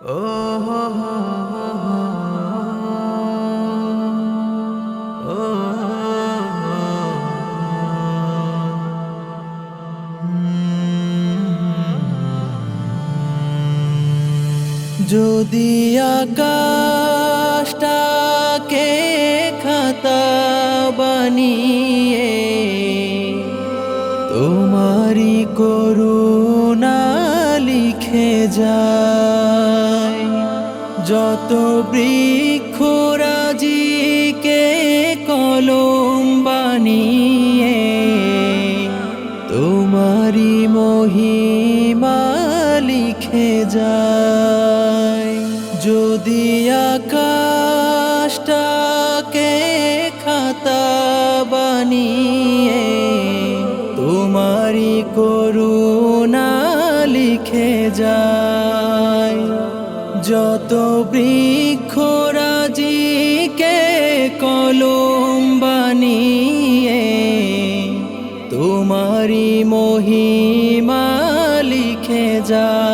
যদি আকাশটাকে খাতা বানিয়ে তোমারি করুণা বৃক্ষরাজিকে কলম বানিয়ে তোমারি মহিমা লিখে যায়। যদি আকাশটাকে খাতা বানিয়ে তোমারি করুণা লিখে যায়। যত বৃক্ষরাজিকে কলম বানিয়ে তোমারি মহিমা লিখে যায়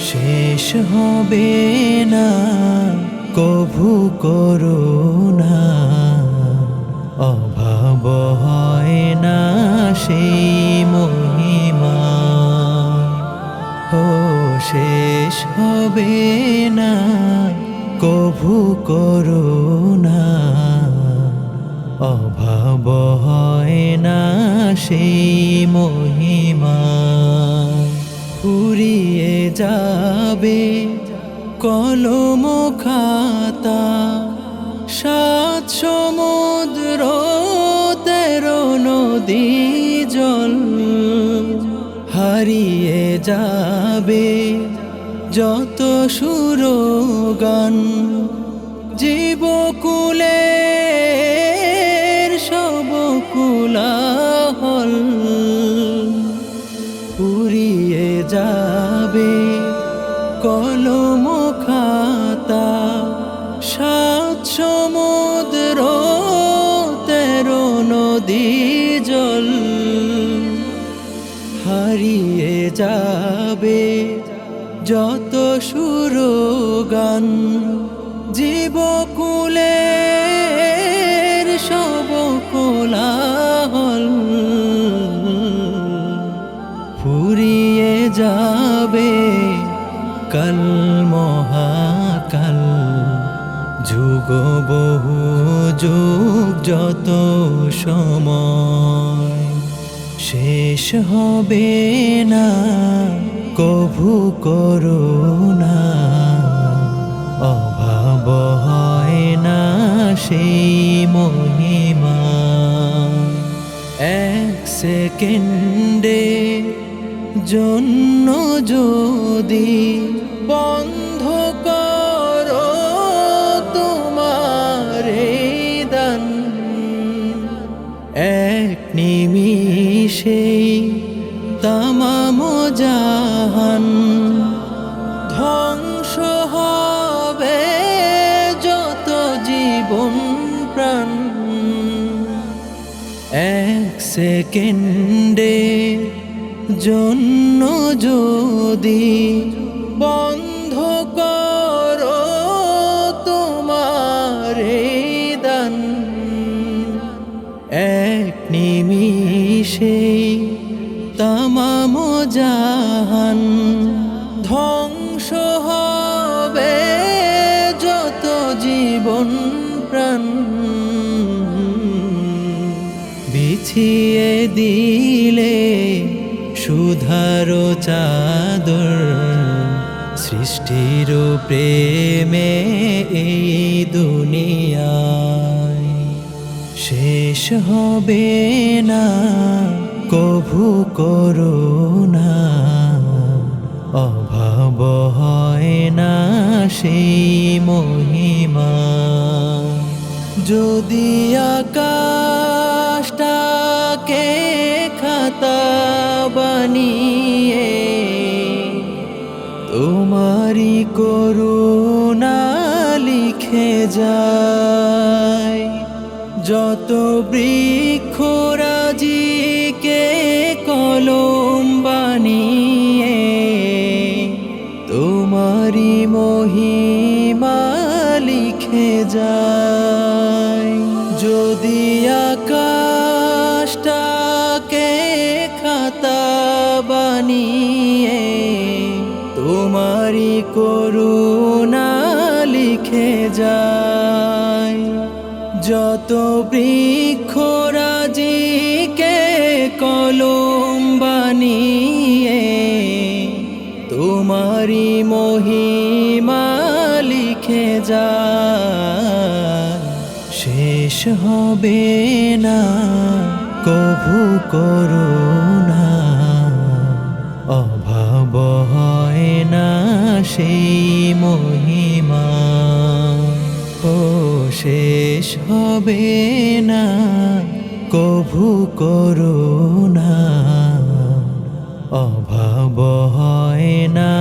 শেষ হবে না, কভু করুণা অভাব হয় না সেই মহিমা শেষ হবে না, কভু করুণা অভাব হয় না সেই মহিমা। ফুরিয়ে যাবে কলম খাতা, সাত সমুদ্র, তেরো নদী জল। হারিয়ে যাবে যত সুরগান। জীবকুলের সব কুলাহল পুরিয়ে যাবে কলম খাতা সাত সমুদ্র, তেরো নদী। হারিয়ে যাবে যত সুরগান জীবকুলের সব কোলাহল ফুরিয়ে যাবে কাল মহাকাল যুগ বহু যুগ যত সময় শেষ হবে না, কভু করুণা অভাব হয় না সেই মহিমা। এক সেকেন্ডে জন্য যদি বন্ধ নিমিষেই তামাম জাহান। ধ্বংস হবে যত জীবন প্রাণ। এক সেকেন্ডে জন্য যদি বন্ধ জীবন প্রাণ। বিছিয়ে দিলে সুধারো চাদর। সৃষ্টির প্রেমে এই দুনিয়ায়। শেষ হবে না, কভু করুণা অভাব হয় না সেই মহিমা। যদি আকাশটাকে খাতা বানিয়ে তোমারি করুণা লিখে যায় যত বৃক্ষরাজিকে বানিয়ে তোমারি করুণা লিখে যায়। যত বৃক্ষরাজিকে কলম বানিয়ে তোমারি মহিমা লিখে যায়। শেষ হবে না, কভু করুণা অভাব হয় না সেই মহিমা। ও শেষ হবে না, কভু না। অভাব হয় না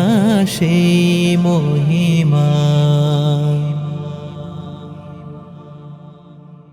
সেই মহিমা।